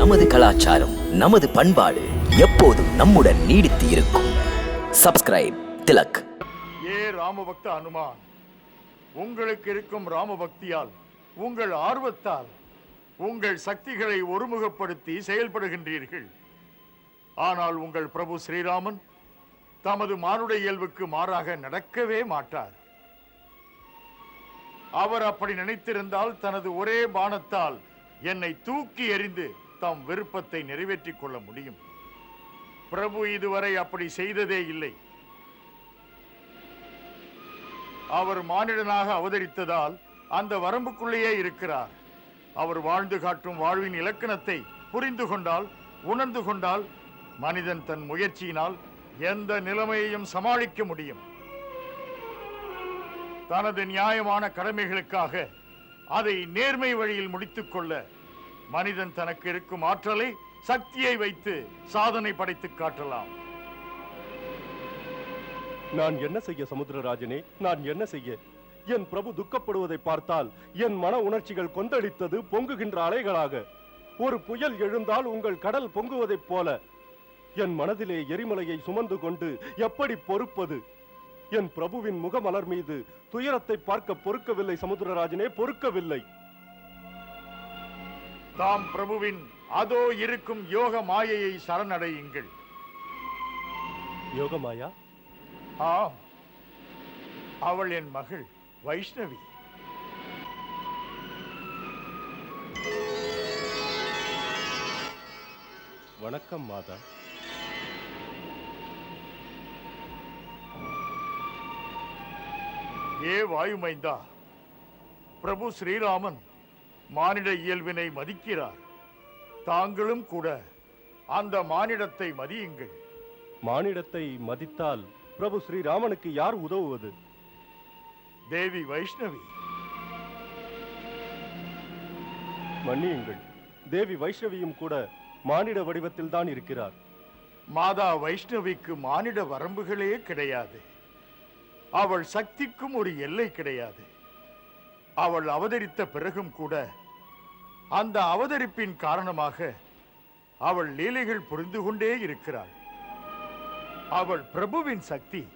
நமது கலாச்சாரம் நமது பண்பாடு எப்போதும் நம்முடன் நீடித்து இருக்கும். சப்ஸ்கிரைப் திலக். ஏ ராமபக்த அனுமான் உங்களுக்கு இருக்கும் ராமபக்தியால் உங்கள் ஆர்வத்தால் உங்கள் சக்திகளை ஒருமுகப்படுத்தி செயல்படுகின்றீர்கள். ஆனால் உங்கள் பிரபு ஸ்ரீராமன் தமது மானுட இயல்புக்கு மாறாக நடக்கவே மாட்டார். அவர் அப்படி நினைத்திருந்தால் தனது ஒரே பானத்தால் என்னை தூக்கி எறிந்து தம் விருப்பத்தை நிறைவேற்றிக் கொள்ள முடியும். பிரபு இதுவரை அப்படி செய்ததே இல்லை. அவர் மானிடனாக அவதரித்ததால் அந்த வரம்புக்குள்ளேயே இருக்கிறார். அவர் வாழ்ந்து காட்டும் வாழ்வின் இலக்கணத்தை புரிந்து கொண்டால் உணர்ந்து கொண்டால் மனிதன் தன் முயற்சியினால் எந்த நிலைமையையும் சமாளிக்க முடியும். தனது நியாயமான கடமைகளுக்காக அதை நேர்மை வழியில் முடித்துக் கொள்ள மனிதன் தனக்கு இருக்கும் ஆற்றலை சக்தியை வைத்து சாதனை படைத்துக் காட்டலாம். நான் என்ன செய்ய சமுத்திரராஜனே? நான் என்ன செய்ய? என் பிரபு துக்கப்படுவதை பார்த்தால் என் மன உணர்ச்சிகள் கொந்தளித்தது பொங்குகின்ற அலைகளாக. ஒரு புயல் எழுந்தால் உங்கள் கடல் பொங்குவதைப் போல. என் மனதிலே எரிமலையை சுமந்து கொண்டு எப்படி பொறுப்பது? என் பிரபுவின் முகமலர் மீது துயரத்தை பார்க்க பொறுக்கவில்லை சமுத்திரராஜனே பொறுக்கவில்லை. தாம் பிரபுவின் அதோ இருக்கும் யோக மாயையை சரணடையுங்கள். யோகமாயா ஆம். அவள் என் மகள் வைஷ்ணவி. வணக்கம் மாதா. ஏ வாயுமைந்தா பிரபு ஸ்ரீராமன். மானிட இயல்பினை மதிக்கிறார். தாங்களும் கூட அந்த மானிடத்தை மதியுங்கள். மானிடத்தை மதித்தால் பிரபு ஸ்ரீராமனுக்கு யார் உதவுவது? தேவி வைஷ்ணவி. மன்னியுங்கள். தேவி வைஷ்ணவியும் கூட மானிட வடிவத்தில் தான் இருக்கிறார். மாதா வைஷ்ணவிக்கு மானிட வரம்புகளே கிடையாது. அவள் சக்திக்கும் ஒரு எல்லை கிடையாது. அவள் அவதரித்த பிறகும் கூட அந்த அவதரிப்பின் காரணமாக அவள் லீலைகள் புரிந்து கொண்டே இருக்கிறாள். அவள் பிரபுவின் சக்தி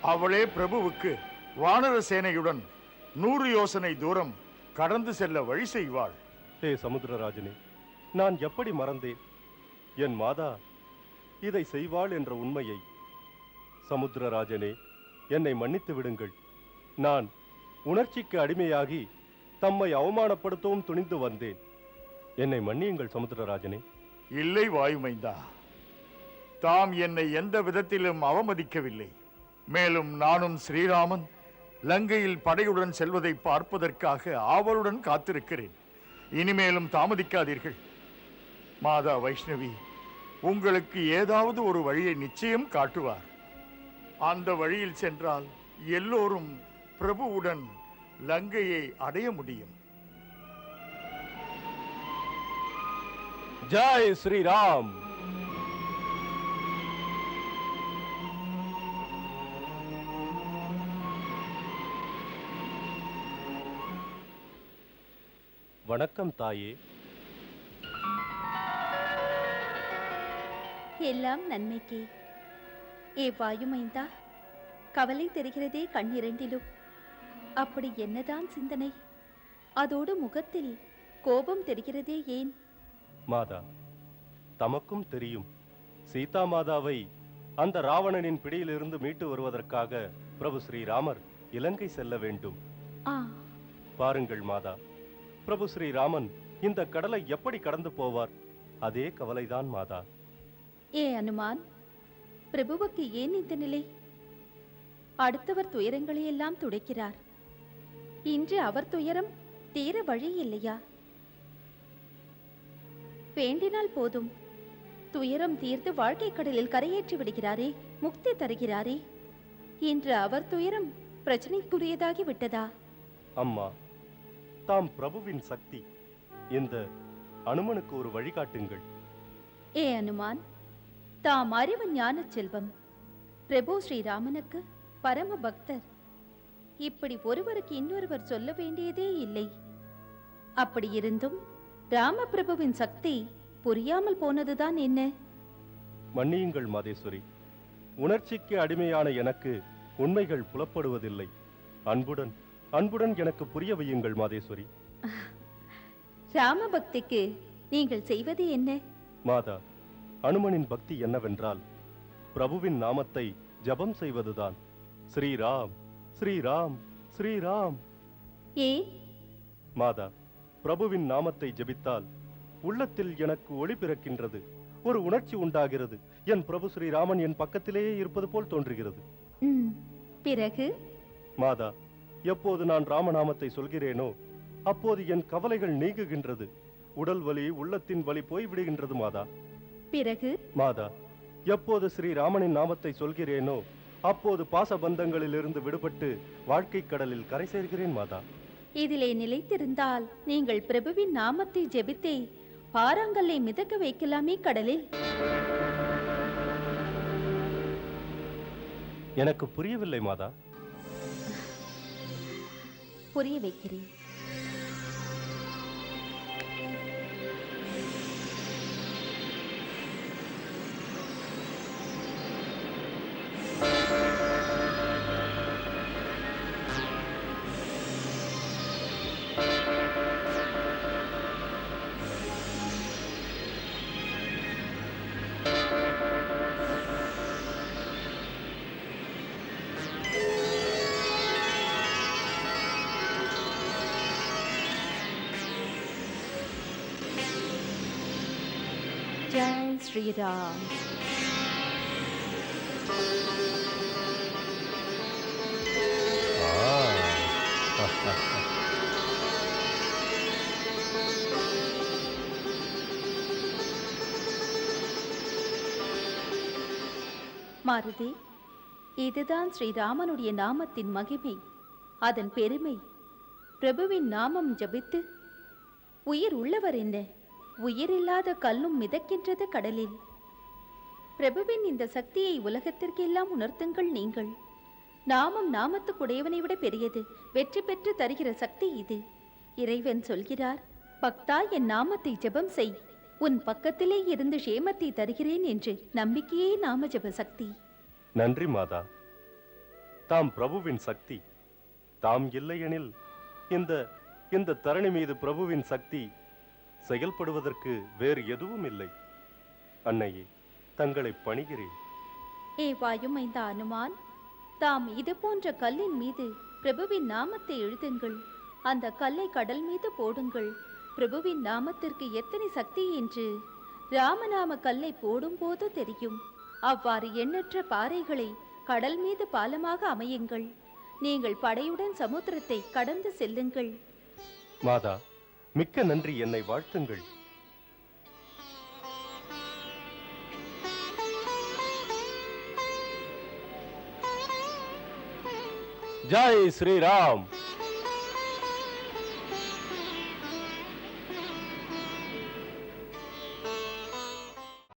அவளே பிரபுவுக்கு வானர சேனையுடன் நூறு யோசனை தூரம் கடந்து செல்ல வழி செய்வாள். ஹே சமுத்திரராஜனே நான் எப்படி மறந்தேன்? என் மாதா இதை செய்வாள் என்ற உண்மையை. சமுத்திரராஜனே என்னை மன்னித்து விடுங்கள். நான் உணர்ச்சிக்கு அடிமையாகி தம்மை அவமானப்படுத்தவும் துணிந்து வந்தேன். என்னை மன்னியுங்கள் சமுத்திரராஜனே. இல்லை வாயுமைந்தா. தாம் என்னை எந்த விதத்திலும் அவமதிக்கவில்லை. மேலும் நானும் ஸ்ரீராமன் லங்கையில் படையுடன் செல்வதை பார்ப்பதற்காக ஆவலுடன் காத்திருக்கிறேன். இனிமேலும் தாமதிக்காதீர்கள். மாதா வைஷ்ணவி உங்களுக்கு ஏதாவது ஒரு வழியை நிச்சயம் காட்டுவார். அந்த வழியில் சென்றால் எல்லோரும் பிரபுவுடன் லங்கையை அடைய முடியும். ஜெய் ஸ்ரீராம். வணக்கம் தாயே. எல்லாம் நன்மைக்கே. ஏ வாயுமைந்தா கவலை தெரிகிறதே கண்ணிரண்டிலும். அப்படி என்னதான் சிந்தனை? அதோடு முகத்தில் கோபம் தெரிகிறதே ஏன்? மாதா தமக்கும் தெரியும். சீதா மாதாவை அந்த ராவணனின் பிடியிலிருந்து மீட்டு வருவதற்காக பிரபு ஸ்ரீராமர் இலங்கை செல்ல வேண்டும். ஆ. பாருங்கள் மாதா பிரபு ஸ்ரீராமன் இந்த கடலை எப்படி கடந்து போவார்? அதே கவலைதான் மாதா. ஏ அனுமான் பிரபுவுக்கு ஏன் இந்த நிலை? அடுத்தவர் துயரங்களை எல்லாம் துடைக்கிறார். இன்று அவர் துயரம் தீர வழி இல்லையா? வேண்டினால் போதும். துயரம் தீர்த்து வாழ்க்கை கடலில் கரையேற்றி விடுகிறாரே முக்தி தருகிறாரே. இன்று அவர் துயரம் பிரச்சனைக்குரியதாகி விட்டதா? அம்மா தாம் பிரபுவின் சக்தி. இந்த அனுமனுக்கு ஒரு வழிகாட்டுங்கள் ஏ அனுமான் தாம் அறிவு ஞானச் செல்வம். பிரபு ஸ்ரீராமனுக்கு பரம பக்தர் இப்படி ஒருவருக்கு இன்னொருவர் சொல்ல வேண்டியதே இல்லை. அப்படி இருந்தும் ராமபிரபுவின் சக்தி புரியாமல் போனதுதான் என்ன? மன்னியுங்கள் மாதேஸ்வரி. உணர்ச்சிக்கு அடிமையான எனக்கு உண்மைகள் புலப்படுவதில்லை. அன்புடன் அன்புடன் எனக்கு புரிய வையுங்கள் மாதேஸ்வரி. ராமபக்திக்கு நீங்கள் செய்வது என்ன? மாதா அனுமனின் பக்தி என்னவென்றால் பிரபுவின் நாமத்தை ஜபம் செய்வதுதான். ஸ்ரீராம். ஸ்ரீராம் ஸ்ரீராம். ஏன் மாதா பிரபுவின் நாமத்தை ஜெபித்தால் உள்ளத்தில் எனக்கு ஒளி பிறக்கின்றது. ஒரு உணர்ச்சி உண்டாகிறது. என் பிரபு ஸ்ரீராமன் என் பக்கத்திலேயே இருப்பது போல் தோன்றுகிறது. பிறகு? மாதா எப்போது நான் ராமநாமத்தை சொல்கிறேனோ அப்போது என் கவலைகள் நீங்குகின்றது. உடல் வலி உள்ளத்தின் வலி போய்விடுகின்றது மாதா. பிறகு? மாதா எப்போது ஸ்ரீராமனின் நாமத்தை சொல்கிறேனோ அப்போது பாசபந்தங்களிலிருந்து விடுபட்டு வாழ்க்கை கடலில் கரை சேர்கிறேன் மாதா. இதிலே நிலைத்திருந்தால் நீங்கள் பிரபுவின் நாமத்தை ஜெபித்தே பாறாங்கல்லை மிதக்க வைக்கலாமே கடலில். எனக்கு புரியவில்லை மாதா. புரிய வைக்கிறேன். ஜெய் ஸ்ரீராம் மாருதி இதுதான் ஸ்ரீராமனுடைய நாமத்தின் மகிமை. அதன் பெருமை பிரபுவின் நாமம் ஜபித்து உயிர் உள்ளவர் என்ன? உயிரில்லாத கல்லும் மிதக்கின்றது கடலில். பிரபுவின் இந்த சக்தியை உலகத்திற்கெல்லாம் உணர்த்துங்கள் நீங்கள். நாமம் நாமத்துக்குடையவனை விட பெரியது வெற்றி பெற்று தருகிற சக்தி இது. இறைவன் சொல்கிறார் பக்தா என் நாமத்தை ஜெபம் செய். உன் பக்கத்திலே இருந்து ஷேமத்தை தருகிறேன் என்று நம்பிக்கையே நாம ஜெப சக்தி. நன்றி மாதா. தாம் பிரபுவின் சக்தி. தாம் இல்லையெனில் இந்த இந்த தரணி மீது பிரபுவின் சக்தி செயல்படுவதற்கு வேறு எதுவும் இல்லை. அன்னையே தங்களை பணிகிறேன். ஏ வாயுமைந்த அனுமான் தாம் இது போன்ற கல்லின் மீது பிரபுவின் நாமத்தை எழுதுங்கள். அந்த கல்லை கடல் மீது போடுங்கள். பிரபுவின் நாமத்திற்கு எத்தனை சக்தி என்று ராமநாம கல்லை போடும்போது தெரியும். அவ்வாறு எண்ணற்ற பாறைகளை கடல் மீது பாலமாக அமையுங்கள். நீங்கள் படையுடன் சமுத்திரத்தை கடந்து செல்லுங்கள். மாதா மிக்க நன்றி என்னை வாழ்த்துங்கள். ஜாய் ஸ்ரீராம்.